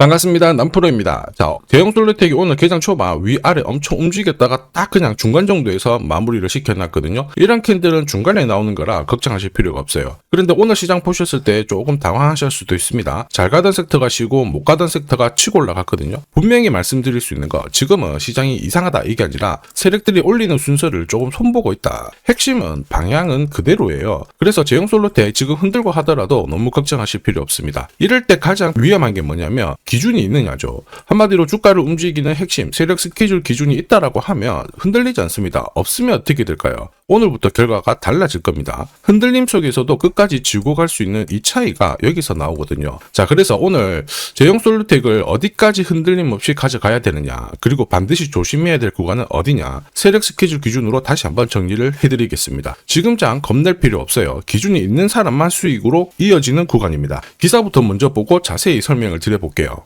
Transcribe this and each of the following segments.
반갑습니다. 남프로입니다. 자, 대형 솔루텍이 오늘 개장 초반 위아래 엄청 움직였다가 딱 그냥 중간 정도에서 마무리를 시켜놨거든요. 이런 캔들은 중간에 나오는 거라 걱정하실 필요가 없어요. 그런데 오늘 시장 보셨을 때 조금 당황하실 수도 있습니다. 잘 가던 섹터가 쉬고 못 가던 섹터가 치고 올라갔거든요. 분명히 말씀드릴 수 있는 거 지금은 시장이 이상하다 이게 아니라 세력들이 올리는 순서를 조금 손보고 있다. 핵심은 방향은 그대로예요. 그래서 제형 솔루텍 지금 흔들고 하더라도 너무 걱정하실 필요 없습니다. 이럴 때 가장 위험한 게 뭐냐면 기준이 있느냐죠. 한마디로 주가를 움직이는 핵심 세력 스케줄 기준이 있다라고 하면 흔들리지 않습니다. 없으면 어떻게 될까요? 오늘부터 결과가 달라질 겁니다. 흔들림 속에서도 끝까지 지고 갈 수 있는 이 차이가 여기서 나오거든요. 자, 그래서 오늘 제형 솔루텍을 어디까지 흔들림 없이 가져가야 되느냐, 그리고 반드시 조심해야 될 구간은 어디냐, 세력 스케줄 기준으로 다시 한번 정리를 해드리겠습니다. 지금 장 겁낼 필요 없어요. 기준이 있는 사람만 수익으로 이어지는 구간입니다. 기사부터 먼저 보고 자세히 설명을 드려볼게요.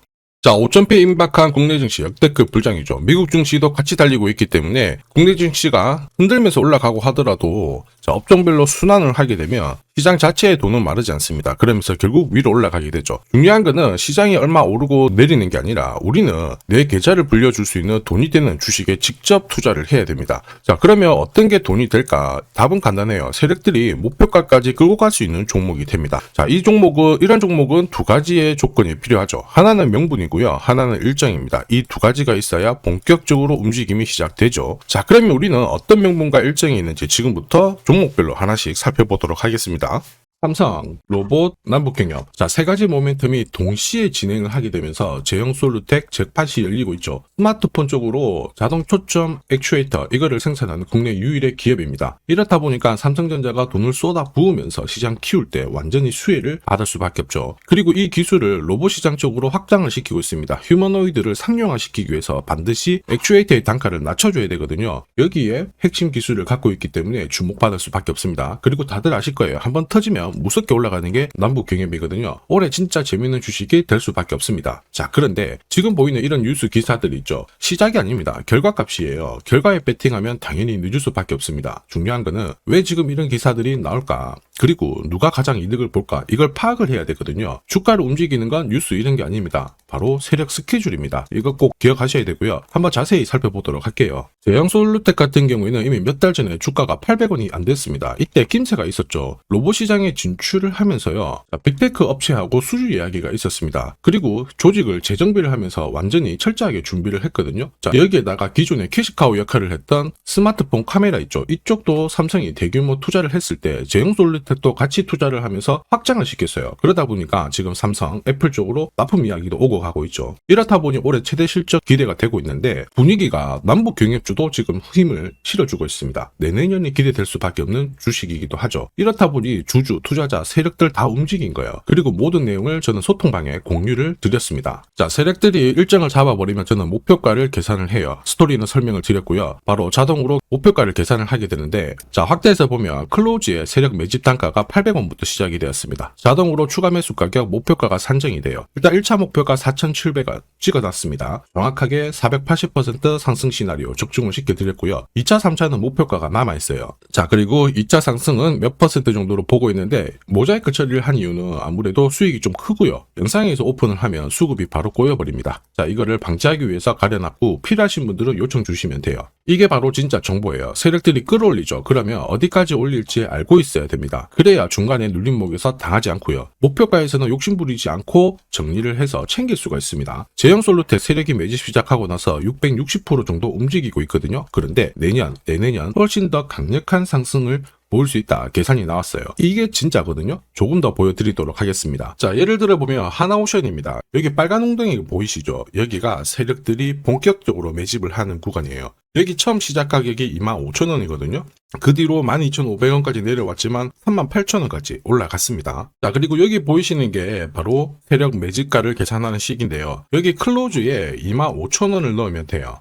자, 5천배 임박한 국내 증시 역대급 불장이죠. 미국 증시도 같이 달리고 있기 때문에 국내 증시가 흔들면서 올라가고 하더라도 자, 업종별로 순환을 하게 되면 시장 자체의 돈은 마르지 않습니다. 그러면서 결국 위로 올라가게 되죠. 중요한 거는 시장이 얼마 오르고 내리는 게 아니라 우리는 내 계좌를 불려줄 수 있는 돈이 되는 주식에 직접 투자를 해야 됩니다. 자, 그러면 어떤 게 돈이 될까? 답은 간단해요. 세력들이 목표가까지 끌고 갈 수 있는 종목이 됩니다. 자, 이 종목은, 이런 종목은 두 가지의 조건이 필요하죠. 하나는 명분이고요. 하나는 일정입니다. 이 두 가지가 있어야 본격적으로 움직임이 시작되죠. 자, 그러면 우리는 어떤 명분과 일정이 있는지 지금부터 종목별로 하나씩 살펴보도록 하겠습니다. Bedarf? 삼성, 로봇, 남북경협. 자, 세 가지 모멘텀이 동시에 진행을 하게 되면서 제형 솔루텍 잭팟이 열리고 있죠. 스마트폰 쪽으로 자동 초점 액추에이터, 이거를 생산하는 국내 유일의 기업입니다. 이렇다 보니까 삼성전자가 돈을 쏟아 부으면서 시장 키울 때 완전히 수혜를 받을 수밖에 없죠. 그리고 이 기술을 로봇 시장 쪽으로 확장을 시키고 있습니다. 휴머노이드를 상용화시키기 위해서 반드시 액추에이터의 단가를 낮춰줘야 되거든요. 여기에 핵심 기술을 갖고 있기 때문에 주목받을 수밖에 없습니다. 그리고 다들 아실 거예요. 한번 터지면 무섭게 올라가는 게 남북 경협이거든요. 올해 진짜 재밌는 주식이 될 수밖에 없습니다. 자, 그런데 지금 보이는 이런 뉴스 기사들 있죠. 시작이 아닙니다. 결과값이에요. 결과에 배팅하면 당연히 늦을 수밖에 없습니다. 중요한 거는 왜 지금 이런 기사들이 나올까? 그리고 누가 가장 이득을 볼까? 이걸 파악을 해야 되거든요. 주가를 움직이는 건 뉴스 이런 게 아닙니다. 바로 세력 스케줄입니다. 이거 꼭 기억하셔야 되고요. 한번 자세히 살펴보도록 할게요. 대형 솔루텍 같은 경우에는 이미 몇 달 전에 주가가 800원이 안 됐습니다. 이때 김새가 있었죠. 로봇 시장에 진출을 하면서요. 빅테크 업체하고 수주 이야기가 있었습니다. 그리고 조직을 재정비를 하면서 완전히 철저하게 준비를 했거든요. 자, 여기에다가 기존의 캐시카우 역할을 했던 스마트폰 카메라 있죠. 이쪽도 삼성이 대규모 투자를 했을 때 제형 솔루텍도 같이 투자를 하면서 확장을 시켰어요. 그러다 보니까 지금 삼성, 애플 쪽으로 납품 이야기도 오고 가고 있죠. 이렇다 보니 올해 최대 실적 기대가 되고 있는데 분위기가 남북 경협주도 지금 힘을 실어주고 있습니다. 내내년이 기대될 수밖에 없는 주식이기도 하죠. 이렇다 보니 주주, 투자자, 세력들 다 움직인 거예요. 그리고 모든 내용을 저는 소통방에 공유를 드렸습니다. 자, 세력들이 일정을 잡아버리면 저는 목표가를 계산을 해요. 스토리는 설명을 드렸고요. 바로 자동으로 목표가를 계산을 하게 되는데 자, 확대해서 보면 클로즈의 세력 매집 단가가 800원부터 시작이 되었습니다. 자동으로 추가 매수 가격 목표가가 산정이 돼요. 일단 1차 목표가 4,700원 찍어놨습니다. 정확하게 480% 상승 시나리오 적중을 시켜드렸고요. 2차, 3차는 목표가가 남아있어요. 자, 그리고 2차 상승은 몇 퍼센트 정도로 보고 있는데 모자이크 처리를 한 이유는 아무래도 수익이 좀 크고요. 영상에서 오픈을 하면 수급이 바로 꼬여버립니다. 자, 이거를 방지하기 위해서 가려놨고 필요하신 분들은 요청 주시면 돼요. 이게 바로 진짜 정보예요. 세력들이 끌어올리죠. 그러면 어디까지 올릴지 알고 있어야 됩니다. 그래야 중간에 눌림목에서 당하지 않고요. 목표가에서는 욕심부리지 않고 정리를 해서 챙길 수가 있습니다. 제형 솔루텍 세력이 매집 시작하고 나서 660% 정도 움직이고 있거든요. 그런데 내년, 내내년 훨씬 더 강력한 상승을 보일 수 있다 계산이 나왔어요. 이게 진짜거든요. 조금 더 보여드리도록 하겠습니다. 자 예를 들어 보면 하나오션입니다. 여기 빨간 웅덩이 보이시죠? 여기가 세력들이 본격적으로 매집을 하는 구간이에요. 여기 처음 시작 가격이 25,000원이거든요. 그 뒤로 12,500원까지 내려왔지만 38,000원까지 올라갔습니다. 자, 그리고 여기 보이시는 게 바로 세력 매집가를 계산하는 식인데요. 여기 클로즈에 25,000원을 넣으면 돼요.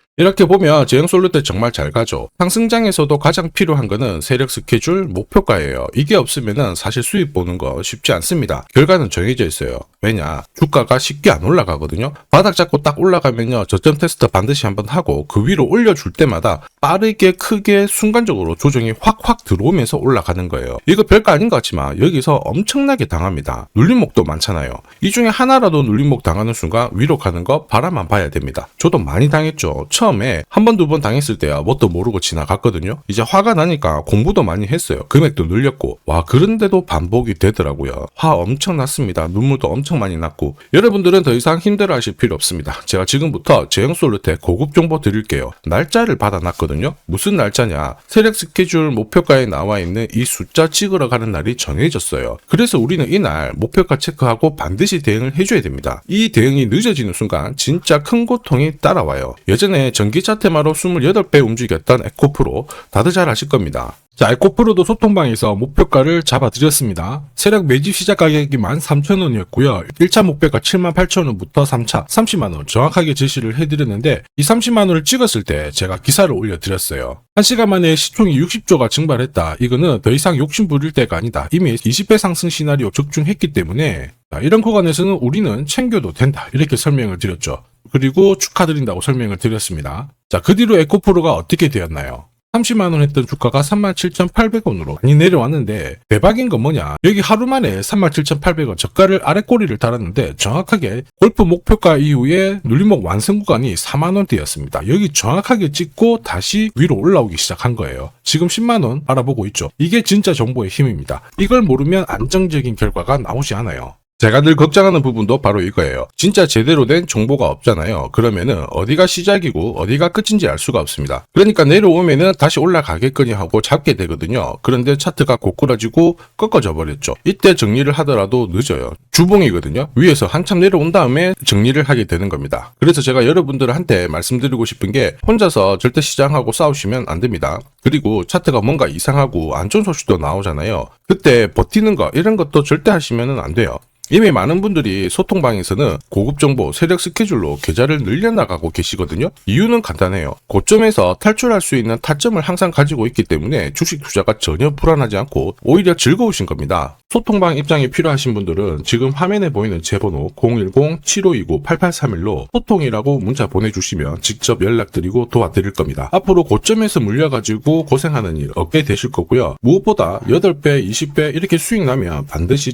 이렇게 보면 제형 솔루테 정말 잘 가죠. 상승장에서도 가장 필요한 거는 세력 스케줄 목표가예요. 이게 없으면은 사실 수익 보는 거 쉽지 않습니다. 결과는 정해져 있어요. 왜냐? 주가가 쉽게 안 올라가거든요. 바닥 잡고 딱 올라가면요. 저점 테스트 반드시 한번 하고 그 위로 올려줄 때마다 빠르게 크게 순간적으로 조정이 확확 들어오면서 올라가는 거예요. 이거 별거 아닌 것 같지만 여기서 엄청나게 당합니다. 눌림목도 많잖아요. 이 중에 하나라도 눌림목 당하는 순간 위로 가는 거 바라만 봐야 됩니다. 저도 많이 당했죠. 처음 에 한 번, 두 번 당했을 때야 뭣도 모르고 지나갔거든요. 이제 화가 나니까 공부도 많이 했어요. 금액도 늘렸고. 와, 그런데도 반복이 되더라고요. 화 엄청 났습니다. 눈물도 엄청 많이 났고. 여러분들은 더 이상 힘들어 하실 필요 없습니다. 제가 지금부터 제형 솔루테 고급 정보 드릴게요. 날짜를 받아놨거든요. 무슨 날짜냐? 세력 스케줄 목표가에 나와 있는 이 숫자 찍으러 가는 날이 정해졌어요. 그래서 우리는 이날 목표가 체크하고 반드시 대응을 해줘야 됩니다. 이 대응이 늦어지는 순간 진짜 큰 고통이 따라와요. 예전에 전기차 테마로 28배 움직였던 에코프로 다들 잘 아실 겁니다. 자, 에코프로도 소통방에서 목표가를 잡아드렸습니다. 세력 매집 시작 가격이 13,000원이었고요. 1차 목표가 78,000원부터 3차 30만원 정확하게 제시를 해드렸는데 이 30만원을 찍었을 때 제가 기사를 올려드렸어요. 1시간 만에 시총이 60조가 증발했다. 이거는 더 이상 욕심 부릴 때가 아니다. 이미 20배 상승 시나리오 적중했기 때문에 자, 이런 구간에서는 우리는 챙겨도 된다. 이렇게 설명을 드렸죠. 그리고 축하드린다고 설명을 드렸습니다. 자, 그 뒤로 에코프로가 어떻게 되었나요? 30만원 했던 주가가 37,800원으로 많이 내려왔는데 대박인 건 뭐냐? 여기 하루 만에 37,800원 저가를 아래 꼬리를 달았는데 정확하게 골프 목표가 이후에 눌림목 완성 구간이 4만원대였습니다. 여기 정확하게 찍고 다시 위로 올라오기 시작한 거예요. 지금 10만원 알아보고 있죠? 이게 진짜 정보의 힘입니다. 이걸 모르면 안정적인 결과가 나오지 않아요 제가 늘 걱정하는 부분도 바로 이거예요. 진짜 제대로 된 정보가 없잖아요. 그러면은 어디가 시작이고 어디가 끝인지 알 수가 없습니다. 그러니까 내려오면은 다시 올라가겠거니 하고 잡게 되거든요. 그런데 차트가 고꾸라지고 꺾어져 버렸죠. 이때 정리를 하더라도 늦어요. 주봉이거든요. 위에서 한참 내려온 다음에 정리를 하게 되는 겁니다. 그래서 제가 여러분들한테 말씀드리고 싶은 게 혼자서 절대 시장하고 싸우시면 안 됩니다. 그리고 차트가 뭔가 이상하고 안 좋은 소식도 나오잖아요. 그때 버티는 거 이런 것도 절대 하시면 안 돼요. 이미 많은 분들이 소통방에서는 고급 정보 세력 스케줄로 계좌를 늘려나가고 계시거든요. 이유는 간단해요. 고점에서 탈출할 수 있는 타점을 항상 가지고 있기 때문에 주식 투자가 전혀 불안하지 않고 오히려 즐거우신 겁니다. 소통방 입장이 필요하신 분들은 지금 화면에 보이는 제 번호 010-7529-8831로 소통이라고 문자 보내주시면 직접 연락드리고 도와드릴 겁니다. 앞으로 고점에서 물려가지고 고생하는 일 없게 되실 거고요. 무엇보다 8배, 20배 이렇게 수익 나면 반드시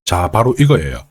자, 바로 이거예요.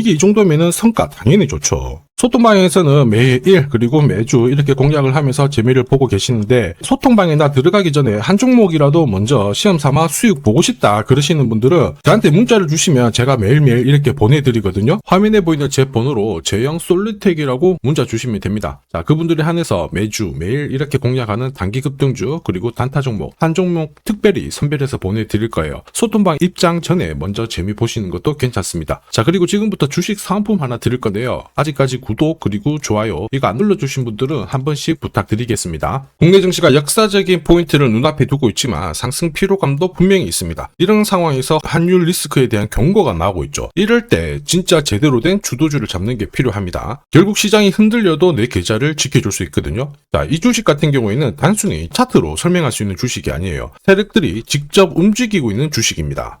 이 정도면은 성과 당연히 좋죠. 소통방에서는 매일 그리고 매주 이렇게 공략을 하면서 재미를 보고 계시는데 소통방에 나 들어가기 전에 한 종목이라도 먼저 시험 삼아 수익 보고 싶다 그러시는 분들은 저한테 문자를 주시면 제가 매일매일 이렇게 보내드리거든요. 화면에 보이는 제 번호로 제형 솔루텍이라고 문자 주시면 됩니다. 자 그분들에 한해서 매주 매일 이렇게 공략하는 단기 급등주 그리고 단타 종목 한 종목 특별히 선별해서 보내드릴 거예요. 소통방 입장 전에 먼저 재미 보시는 것도 괜찮습니다. 자 그리고 지금부터 주식 사은품 하나 드릴 건데요. 아직까지 구독 그리고 좋아요 이거 안 눌러주신 분들은 한 번씩 부탁드리겠습니다. 국내 증시가 역사적인 포인트를 눈앞에 두고 있지만 상승 피로감도 분명히 있습니다. 이런 상황에서 환율 리스크에 대한 경고가 나오고 있죠. 이럴 때 진짜 제대로 된 주도주를 잡는 게 필요합니다. 결국 시장이 흔들려도 내 계좌를 지켜줄 수 있거든요. 자, 이 주식 같은 경우에는 단순히 차트로 설명할 수 있는 주식이 아니에요. 세력들이 직접 움직이고 있는 주식입니다.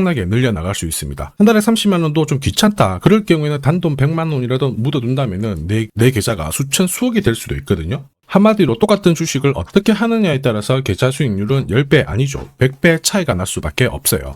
나게 늘려나갈 수 있습니다. 한 달에 30만 원도 좀 귀찮다. 그럴 경우에는 단돈 100만 원이라도 묻어둔다면은 내, 내 계좌가 수천 수억이 될 수도 있거든요. 한마디로 똑같은 주식을 어떻게 하느냐에 따라서 계좌 수익률은 10배 아니죠. 100배 차이가 날 수밖에 없어요.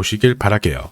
시길 바랄게요.